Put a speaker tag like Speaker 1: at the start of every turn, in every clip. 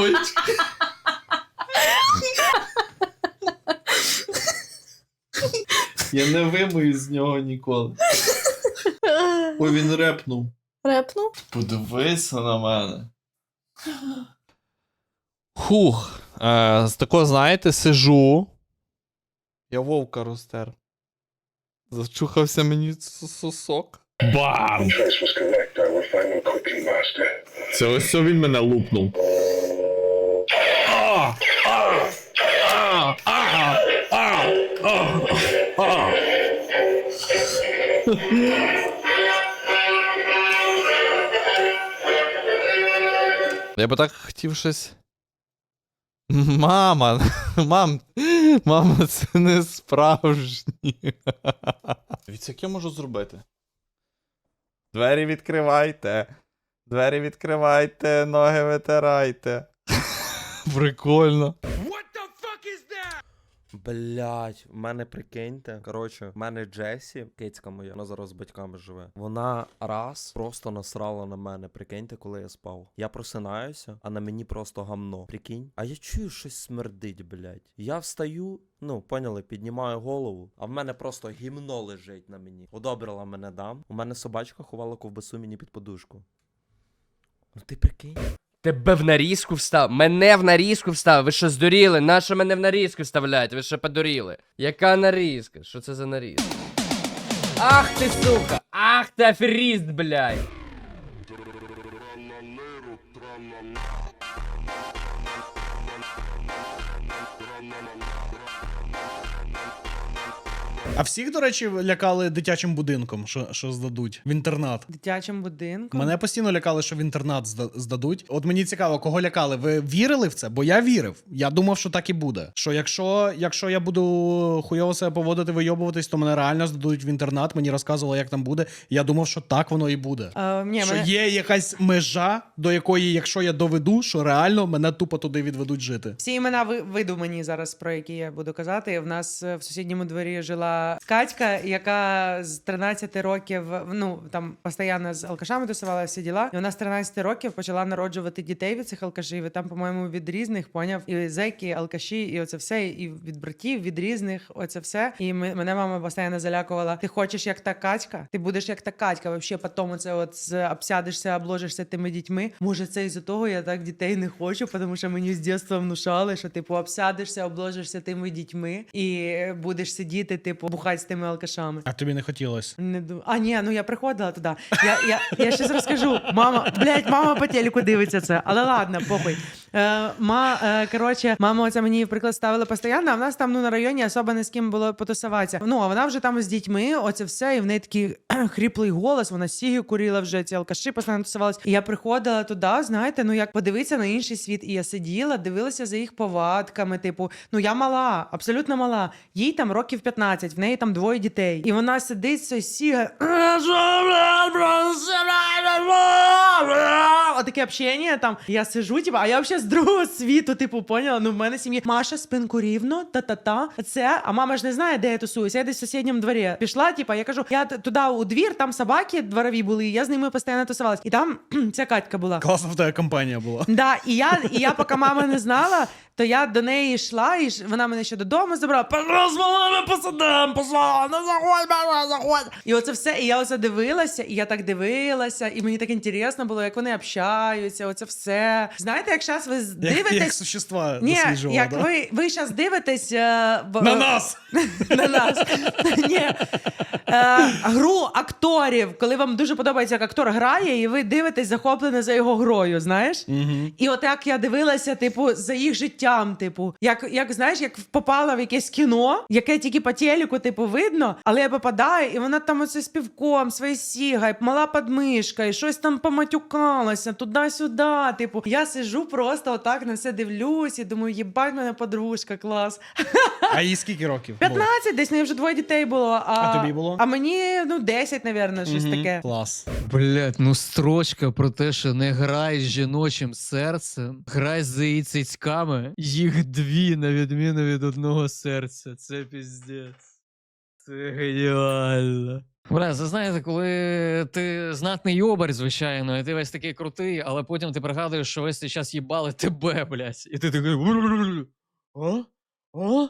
Speaker 1: прикольчик. Я не вимию з нього ніколи. Ой, він репнув.
Speaker 2: Репну.
Speaker 1: Подивися на мене.
Speaker 3: Хух. Е, з такого, знаєте, сижу. Я вовка розтер. Зачухався мені сосок. Бам! Це ось що він мене лупнув. Я би так хотів щось. Мама, мам, мама, це не справжні. Дивіться, як я можу зробити? Двері відкривайте. Двері відкривайте, ноги витирайте. Прикольно.
Speaker 4: Блять, в мене прикиньте. Коротше, в мене Джесі, кицька моя, вона зараз з батьками живе. Вона раз просто насрала на мене. Прикиньте, коли я спав. Я просинаюся, а на мені просто гамно. Прикинь. А я чую, щось смердить, блять. Я встаю, ну, поняли, піднімаю голову, а в мене просто гімно лежить на мені. Одобрила мене дам. У мене собачка ховала ковбасу мені під подушку. Ну ти прикинь.
Speaker 5: Тебе в нарізку встав. Мене в нарізку встав. Ви що здуріли? Нащо мене в нарізку вставляєте? Ви що подуріли? Яка нарізка? Що це за нарізка? Ах ти сука! Ах ти аферіст, блядь!
Speaker 6: А всіх, до речі, лякали дитячим будинком, що, що здадуть в інтернат.
Speaker 7: Дитячим будинку.
Speaker 6: Мене постійно лякали, що в інтернат зда- здадуть. От мені цікаво, кого лякали. Ви вірили в це? Бо я вірив. Я думав, що так і буде. Що якщо, якщо я буду хуйово себе поводити, вийобуватись, то мене реально здадуть в інтернат. Мені розказували, як там буде. Я думав, що так воно і буде.
Speaker 7: А, ні,
Speaker 6: що
Speaker 7: мене...
Speaker 6: є якась межа, до якої, якщо я доведу, що реально мене тупо туди відведуть жити.
Speaker 7: Всі імена ви, видумані зараз, про які я буду казати. В нас е, в сусідньому дворі жила Катька, яка з 13 років, ну там постійно з алкашами тусувала всі діла. І вона з 13 років почала народжувати дітей від цих алкашів. І там, по-моєму, від різних поняв і зеки, і алкаші, і оце все, і від братів, від різних, оце все. І мене мама постійно залякувала. Ти хочеш як та Катька? Ти будеш як та Катька. Вообще потім оце от з- обсядешся, обложишся тими дітьми. Може, це із-за того я так дітей не хочу, тому що мені з дитинства внушали, що типу обсядешся, обложишся тими дітьми і будеш сидіти, типу, бухати з тими алкашами.
Speaker 6: А тобі не хотілося.
Speaker 7: Не ду... А, ні, ну я приходила туди. Я, я, я щось розкажу. Мама, блядь, мама по телеку дивиться це. Але ладно, похуй. Е, ма, е, коротше, мама оце мені приклад ставила постійно, а в нас там ну, на районі особо не з ким було потусуватися. Ну, а вона вже там з дітьми, оце все, і в неї такий хріплий голос, вона сіги курила вже, ці алкаші постійно тусувалися. І я приходила туди, знаєте, ну як подивитися на інший світ. І я сиділа, дивилася за їх повадками. Типу, ну я мала, абсолютно мала. Їй там років 15, в неї там двоє дітей. І вона сидить, все сіга. Отаке общення там. Я сижу, типу, а я взагалі з другого світу, типу, поняла. Ну, в мене сім'я. Маша, спинку рівно, та-та-та. Це, а мама ж не знає, де я тусуюся. Я десь в сусідньому дворі. Пішла, типу, я кажу, я туди у двір, там собаки дворові були, і я з ними постійно тусувалась. І там ця Катька була.
Speaker 6: Класна в тебе компанія була.
Speaker 7: Да, і я, і я поки мама не знала, то я до неї йшла, і ж- вона мене ще додому забрала. Розвалили посадим, пошла, не заходь, мама, заходь. І оце все, і я оце дивилася, і я так дивилася, і мені так інтересно було, як вони общаються, оце все. Знаєте, як зараз ви
Speaker 6: Як,
Speaker 7: дивитесь.
Speaker 6: як существа
Speaker 7: Ні,
Speaker 6: досліджувала,
Speaker 7: як
Speaker 6: да?
Speaker 7: ви, ви зараз дивитесь е, в-
Speaker 6: На нас!
Speaker 7: на нас. Ні. Е, гру акторів, коли вам дуже подобається, як актор грає, і ви дивитесь захоплене за його грою, знаєш? І от як я дивилася, типу, за їх життям, типу, як, як знаєш, як попала в якесь кіно, яке тільки по телеку, типу, видно, але я попадаю, і вона там оце з півком, своє сігає, мала подмишка, і щось там поматюкалася, туди-сюди. Типу, я сижу просто отак на все дивлюсь і думаю, їбать мене подружка, клас.
Speaker 6: А їй скільки років? було?
Speaker 7: десь в неї вже двоє дітей було. А,
Speaker 6: А тобі було?
Speaker 7: А мені, ну, 10, напевно, щось
Speaker 6: Мгм.
Speaker 7: таке.
Speaker 6: Клас.
Speaker 8: Блять, ну строчка про те, що не грай з жіночим серцем, грай з її цицьками. Їх дві, на відміну від одного серця. Це піздець. Це геніально. Бля, це знаєте, коли ти знатний йобар, звичайно, і ти весь такий крутий, але потім ти пригадуєш, що весь цей час їбали тебе, блядь. І ти такий. А? А?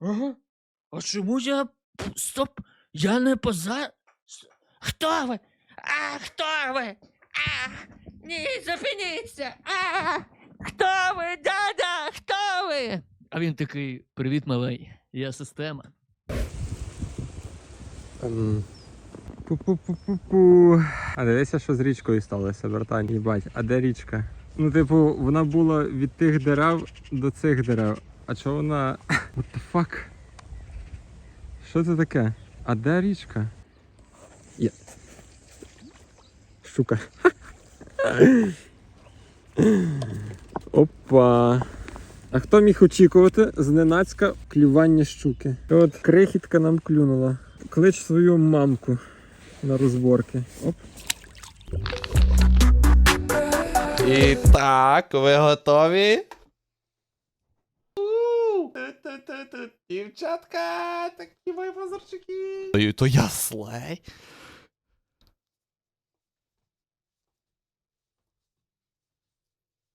Speaker 8: Ага. А чому я. Стоп! Я не поза. Хто ви? А, хто ви? А, ні, зупиніться! А, хто ви? Да-да, хто ви? А він такий: Привіт, малий, я система.
Speaker 2: Пу-пу-пу-пу-пу. А дивися, що з річкою сталося, братан. Їбать, а де річка? Ну, типу, вона була від тих дерев до цих дерев. А чого вона. What the fuck? Що це таке? А де річка? Я... Щука. Опа. А хто міг очікувати зненацька клювання щуки? От крихітка нам клюнула. Клич свою мамку на розборки. Оп.
Speaker 3: І так, ви готові? Дівчатка, такі мої позорчики. То я слей.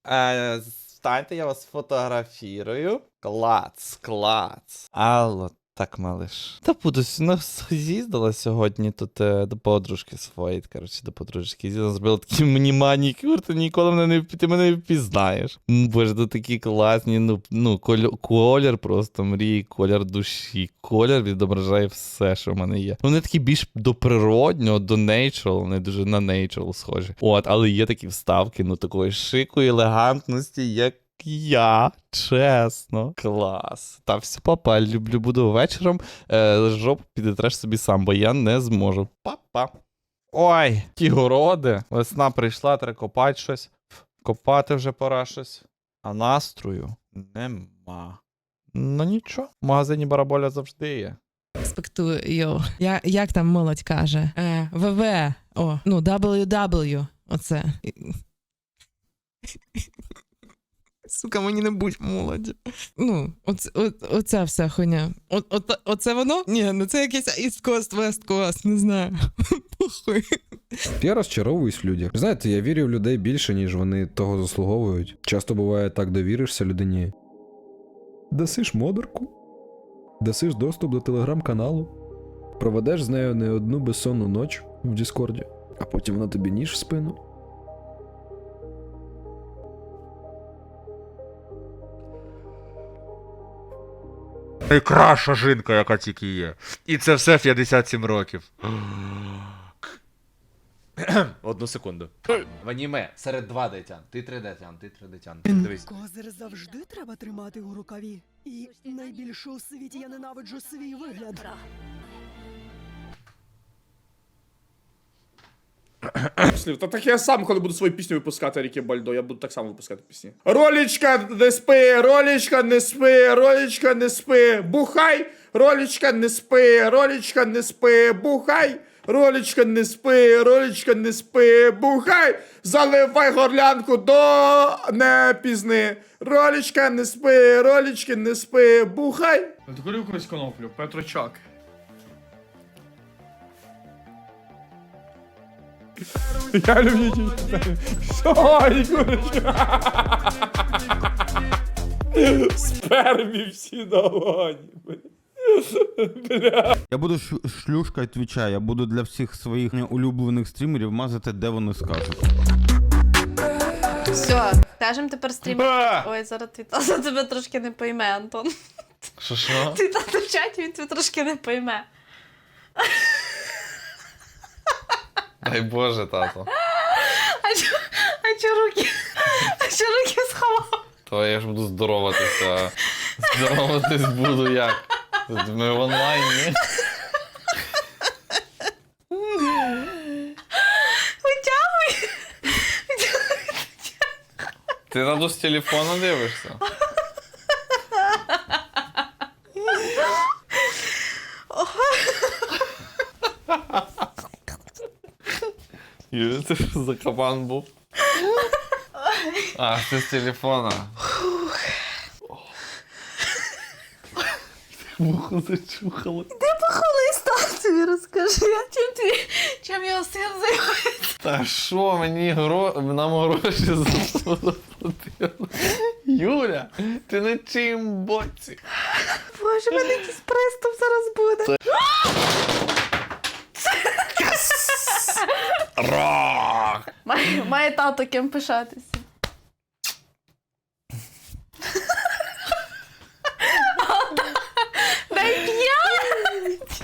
Speaker 3: Е, Станьте, я вас фотографірую. Клац, клац. Алло, так, малиш. Та буду ну, з'їздила сьогодні тут е, до подружки своєї. Коротше, до подружки. З'їздила, зробила такі мені манікюр, ти ніколи мене не ти мене не впізнаєш. М, Боже, тут такі класні, ну, ну коль, колір просто мрії, колір душі. Колір відображає все, що в мене є. Вони такі більш до природнього, до natural, вони дуже на natural схожі. От, але є такі вставки, ну такої шику елегантності, як я, чесно. Клас. Та все, папа, люблю, буду вечором. Е, жопу підітреш собі сам, бо я не зможу. Па-па. Ой, ті городи. Весна прийшла, треба копати щось. Копати вже пора щось. А настрою нема. Ну нічого, в магазині бараболя завжди є.
Speaker 9: Респектую, йо. Я, як там молодь каже? Е, ВВ. О, ну, WW. Оце. Сука, мені не будь молоді. Ну, оце, о, оця вся хуйня. О, о, оце воно? Ні, ну це якийсь East Coast, West Coast, не знаю. Похуй.
Speaker 10: Я розчаровуюсь в людях. Знаєте, я вірю в людей більше, ніж вони того заслуговують. Часто буває так довіришся людині. Дасиш модерку, дасиш доступ до телеграм-каналу, проведеш з нею не одну безсонну ніч в Діскорді, а потім вона тобі ніж в спину.
Speaker 11: Найкраща жінка, яка тільки є. І це все в 57 років. Одну секунду. В аніме серед два дитян. Ти три дитян, ти три дитян. Дивись.
Speaker 12: Козир завжди треба тримати у рукаві. І найбільше у світі я ненавиджу свій вигляд.
Speaker 13: Слів, та так я сам, коли буду свою пісню випускати Рікі Бальдо, я буду так само випускати пісні. Ролічка не спи, ролічка не спи, ролічка не спи, бухай, ролічка не спи, ролічка не спи, бухай, ролічка не спи, ролічка не спи, бухай, заливай горлянку до не пізни. Ролічка не спи, ролічки не спи, бухай. Откурю якусь коноплю, Петрочак. Я люблю дівчат. Що, Нікурочка? Спермі всі долоні. Бля.
Speaker 11: Я буду шлюшка твіча, я буду для всіх своїх улюблених стрімерів мазати, де вони скажуть.
Speaker 12: Все, кажем тепер стрім.
Speaker 13: Ба!
Speaker 12: Ой, зараз твій тато тебе трошки не пойме, Антон.
Speaker 3: Що що?
Speaker 12: Твій тато в чаті, він тебе трошки не пойме.
Speaker 3: Дай Боже, тато.
Speaker 12: А чо, а чо руки? А чо руки сховав?
Speaker 3: То я ж буду здороватися. Здороватись буду як? Ми в онлайні.
Speaker 12: Витягуй.
Speaker 3: Ти на з телефона дивишся? Юля, це що за кабан був? А, це з телефона. Вухо зачухало.
Speaker 12: Де стати?
Speaker 14: Тобі розкажи, чим ти чим його син займається?
Speaker 1: Та що мені гро... нам гроші заплатили? Юля, ти на чим боці?
Speaker 14: Боже, мене якийсь приступ зараз буде.
Speaker 1: Рок!
Speaker 14: Має, має тато ким пишатися. Дай п'ять!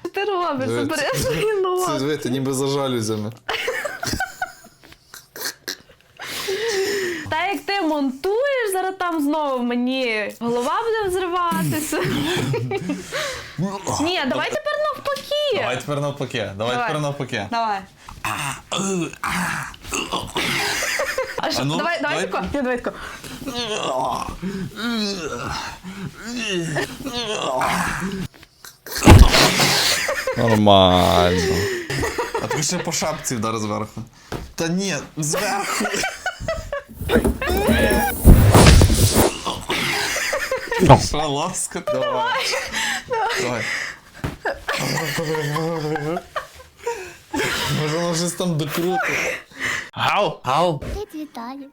Speaker 14: Що ти робиш? Забери свої ноги.
Speaker 1: Це ти ніби за жалюзями.
Speaker 14: Та як ти монтуєш, зараз там знову мені голова буде взриватися. Ні, давай тепер навпаки.
Speaker 1: Давай тепер навпаки. Давай
Speaker 14: Давай.
Speaker 1: тепер навпаки.
Speaker 14: Давай. А що,
Speaker 1: А ну,
Speaker 14: давай, давай
Speaker 1: давай.
Speaker 14: тако. Ні, давай тако.
Speaker 3: Нормально.
Speaker 1: А ти ще по шапці вдар зверху. Та ні, зверху. Що, ласка, давай. Давай. Може, воно щось там докрутить. Гау! Гау!
Speaker 14: Привіт, Віталік.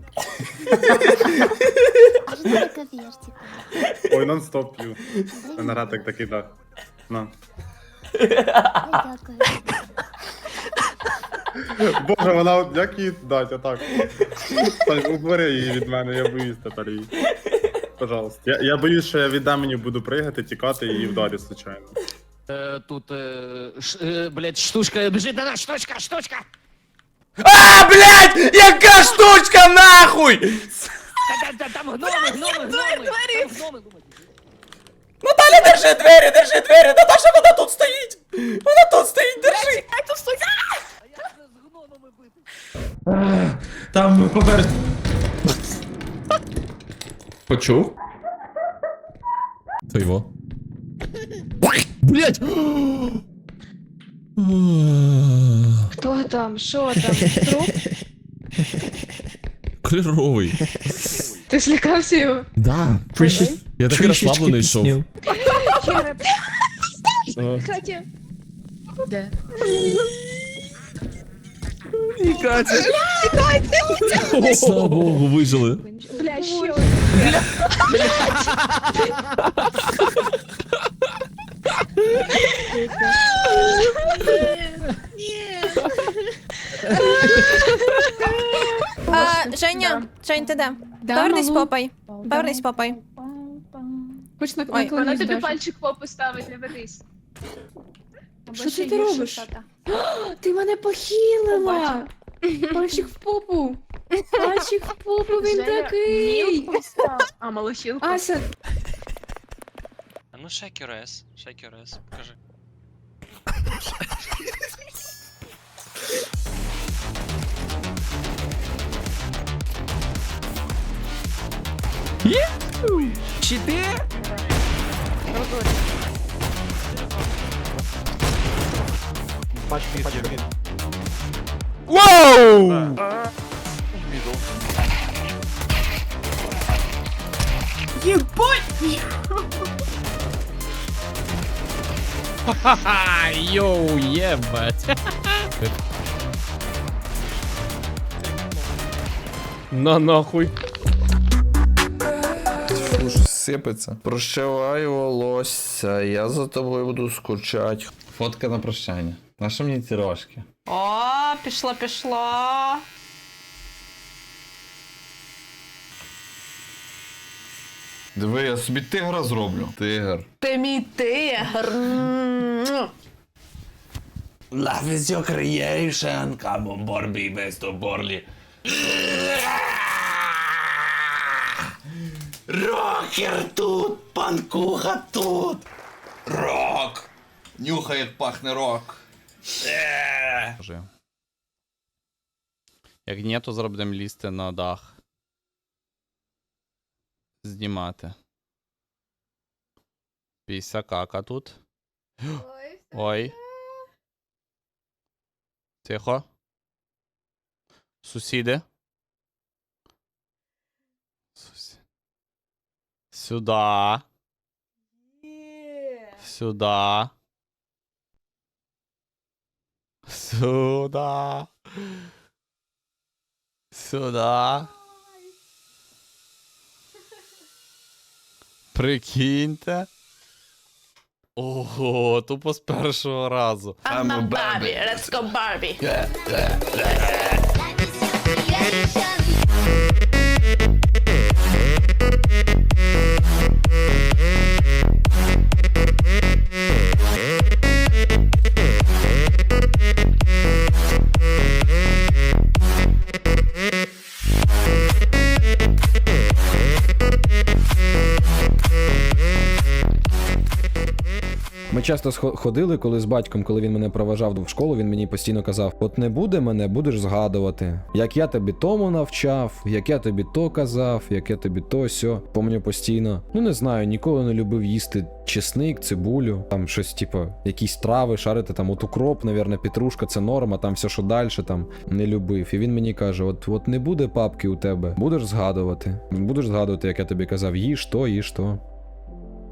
Speaker 12: А таке вертик?
Speaker 13: Ой, нон-стоп п'ю. Наратик такий, да. На.
Speaker 12: Дякую.
Speaker 13: Боже, вона як її дать, отак. Сань, убери її від мене, я боюсь тепер її. Пожалуйста. Я, я боюсь, що я від Амені буду пригати, тікати і вдарю, случайно.
Speaker 8: Е, Тут, е, ш- е, блядь, штучка біжить на нас, штучка, штучка!
Speaker 3: А, блядь! Яка штучка нахуй!
Speaker 8: Та- та- Там гноми, гноми, гноми! Там гноми, гноми.
Speaker 3: Наталя, держи двері, держи двері! Наташа, вона тут стоїть! Вона тут стоїть, держи!
Speaker 14: Як тут стоїть?
Speaker 1: Там поперед. Почув? То його. Блять!
Speaker 14: Хто там? Що там? Труп?
Speaker 1: Кліровий.
Speaker 14: Ти злякався його?
Speaker 1: Да. Я такий розслаблений йшов.
Speaker 14: Катя. Де?
Speaker 1: Слава Богу, вижили.
Speaker 14: Бля, ще
Speaker 15: А, Женя, Жень, ти де? Повернись попай. Повернись попай.
Speaker 14: Хоч на
Speaker 15: Ой,
Speaker 14: вона тобі пальчик в попу ставить, не ведись. Що ти робиш? Ти мене похилила! Пальчик в попу! Пальчик в попу, він такий! А, малощілку. Ася,
Speaker 8: А ну shake your ass, shake your Читы? Пачка,
Speaker 2: пачка. Вау!
Speaker 3: Ебать!
Speaker 2: Ха-ха-ха! Йоу, ебать! На нахуй!
Speaker 1: Сипеться. Прощавай, волосся, я за тобою буду скучати. Фотка на прощання. Наша мені ці рожки?
Speaker 14: О, пішло, пішло.
Speaker 1: Диви, я собі тигра зроблю. Тигр.
Speaker 14: Ти мій тигр.
Speaker 1: Love is your creation, come on Barbie, best of Borley. Рокер тут, панкуха тут. Рок. Нюхай, як пахне рок.
Speaker 3: Скажи. Як ні, то зараз будемо лізти на дах. Знімати. Піся кака тут. Ой. Ой. Тихо. Сусіди. Сюда. Сюда. Сюда. Сюда. Прикиньте. Ого, тупо з першого разу.
Speaker 14: I'm a Barbie, let's go Barbie.
Speaker 10: Ми часто ходили, коли з батьком, коли він мене проважав в школу, він мені постійно казав: От не буде мене, будеш згадувати. Як я тобі тому навчав, як я тобі то казав, як я тобі то сьо. Помню постійно. Ну не знаю, ніколи не любив їсти чесник, цибулю, там щось, типу, якісь трави, шарити, там от укроп, навірно, петрушка, це норма, там все, що далі, там не любив. І він мені каже: от, от не буде папки у тебе, будеш згадувати. Будеш згадувати, як я тобі казав, їж то, їж то.